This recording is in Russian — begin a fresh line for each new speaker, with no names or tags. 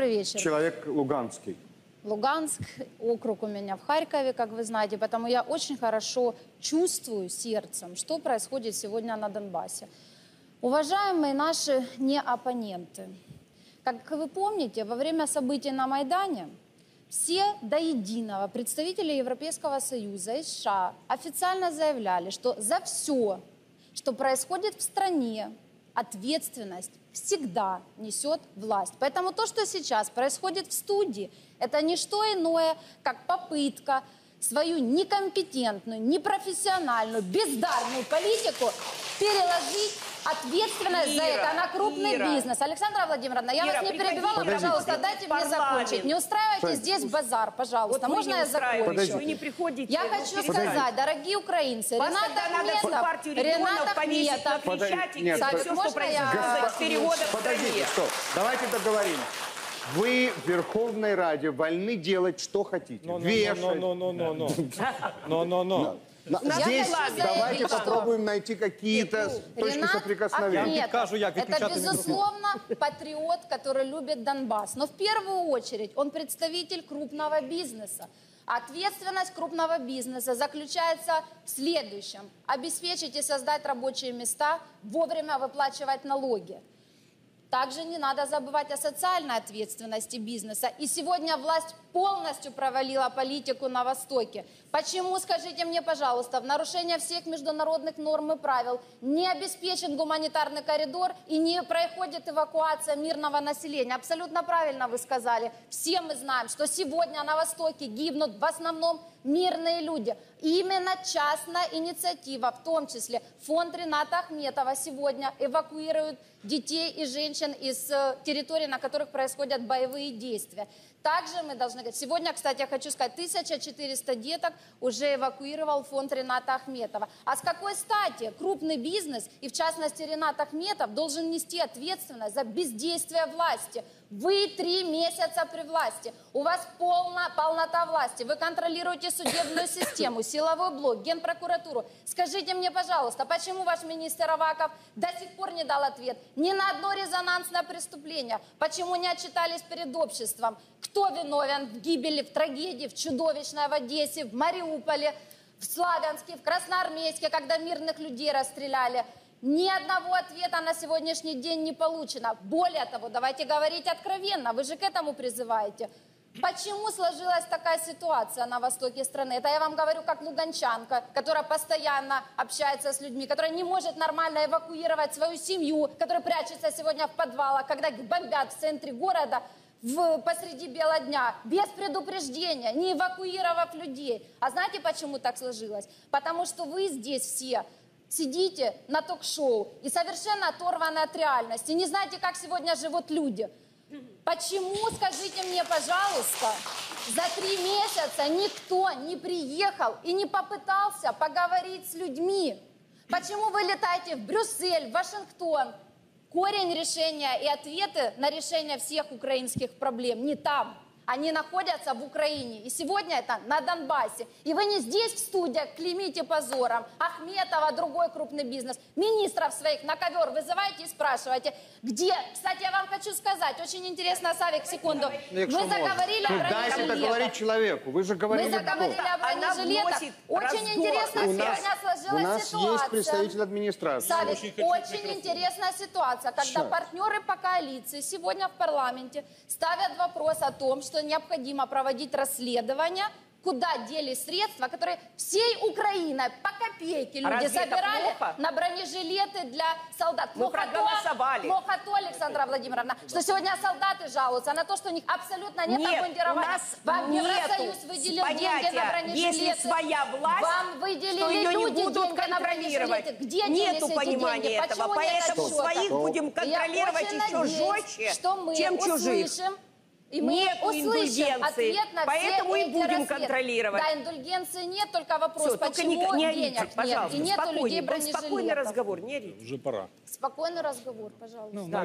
Добрый вечер.
Человек луганский.
Луганск, округ у меня в Харькове, как вы знаете, поэтому я очень хорошо чувствую сердцем, что происходит сегодня на Донбассе. Уважаемые наши неоппоненты, как вы помните, во время событий на Майдане все до единого представители Европейского Союза и США официально заявляли, что за все, что происходит в стране, ответственность всегда несет власть. Поэтому то, что сейчас происходит в студии, это не что иное, как попытка свою некомпетентную, непрофессиональную, бездарную политику переложить ответственность за
Ира,
это на крупный
Ира.
бизнес. Александра Владимировна, я
Ира,
вас не перебивала,
Подождите.
пожалуйста, дайте мне закончить. Не устраивайте здесь базар, пожалуйста.
Вот
Можно я закончу?
Вы не приходите.
Я
ну,
хочу
перестаньте.
сказать, дорогие украинцы,
Вас
Ренат Ахметов, Ренат Ахметов,
Крещатике
Нет,
за
под-
все, что
Можно я-
в
Подождите, стоп. Давайте договоримся. Вы в Верховной Раде вольны делать, что хотите.
Но, но,
Вешать.
но, но, но, но, но. Но, но, но.
На-
Я
Здесь
хочу
давайте
заявить, что-
попробуем найти какие-то точки
Ренат
соприкосновения.
Ахметов.
Підкажу, як
Это,
відключати мікрофон.
безусловно, патриот, который любит Донбасс. Но в первую очередь он представитель крупного бизнеса. Ответственность крупного бизнеса заключается в следующем. Обеспечить и создать рабочие места, вовремя выплачивать налоги. Также не надо забывать о социальной ответственности бизнеса. И сегодня власть полностью провалила политику на Востоке. Почему, скажите мне, пожалуйста, в нарушение всех международных норм и правил не обеспечен гуманитарный коридор и не происходит эвакуация мирного населения? Абсолютно правильно вы сказали. Все мы знаем, что сегодня на Востоке гибнут в основном мирные люди. Именно частная инициатива, в том числе фонд Рената Ахметова сегодня эвакуирует детей и женщин из э, территорий, на которых происходят боевые действия. Также мы должны говорить, сегодня, кстати, я хочу сказать, 1400 деток уже эвакуировал фонд Рената Ахметова. А с какой стати крупный бизнес, и в частности Ренат Ахметов, должен нести ответственность за бездействие власти? Вы три месяца при власти, у вас полна, полнота власти, вы контролируете судебную систему, силовой блок, генпрокуратуру. Скажите мне, пожалуйста, почему ваш министр Аваков до сих пор не дал ответ ни на одно резонансное преступление? Почему не отчитались перед обществом? Кто виновен в гибели, в трагедии, в чудовищной в Одессе, в Мариуполе, в Славянске, в Красноармейске, когда мирных людей расстреляли? Ни одного ответа на сегодняшний день не получено. Более того, давайте говорить откровенно, вы же к этому призываете. Почему сложилась такая ситуация на востоке страны? Это я вам говорю как луганчанка, которая постоянно общается с людьми, которая не может нормально эвакуировать свою семью, которая прячется сегодня в подвалах, когда их бомбят в центре города в, посреди бела дня, без предупреждения, не эвакуировав людей. А знаете, почему так сложилось? Потому что вы здесь все сидите на ток-шоу и совершенно оторваны от реальности, не знаете, как сегодня живут люди. Почему, скажите мне, пожалуйста, за три месяца никто не приехал и не попытался поговорить с людьми? Почему вы летаете в Брюссель, в Вашингтон? Корень решения и ответы на решение всех украинских проблем не там. Они находятся в Украине. И сегодня это на Донбассе. И вы не здесь в студиях клеймите позором Ахметова, другой крупный бизнес, министров своих на ковер вызываете и спрашиваете, где? Кстати, я вам хочу сказать, очень интересно, Савик, секунду.
Ну,
Мы
можна.
заговорили о
Ну, Дайте
бронежилетах.
человеку. Вы же
Мы
говорили
заговорили
кто?
о бронежилетах. Очень интересно
У нас,
сегодня сложилась
у нас
ситуация.
есть представитель администрации.
Савик, очень, интересная ситуация, когда партнеры по коалиции сегодня в парламенте ставят вопрос о том, что необходимо проводить расследование, куда делись средства, которые всей Украиной по копейке люди
Разве плохо?
на бронежилеты для солдат.
Мы проголосовали.
То, плохо то, Александра Владимировна, что сегодня солдаты жалуются на то, что у них абсолютно нет,
Нет,
обмундирования.
у нас
Вам
нету
Евросоюз выделил деньги на
понятия,
бронежилеты.
если своя власть,
Вам выделили
что ее не
люди
будут
деньги на бронежилеты. Где
Нету
делись эти
понимания
деньги?
этого,
Почему нет
поэтому
отчета?
своих будем контролировать еще
надеюсь,
жестче,
что мы
чем чужих.
услышим и мы
Нету
услышим ответ на
поэтому
все
и будем
расследования.
контролировать.
Да, индульгенции нет, только вопрос,
Все, только не,
почему
не
денег
орите,
нет и нету людей.
Был спокойный
бронежилетов.
разговор, не орите.
Вже пора.
Спокойный разговор, пожалуйста.
Ну,
Да,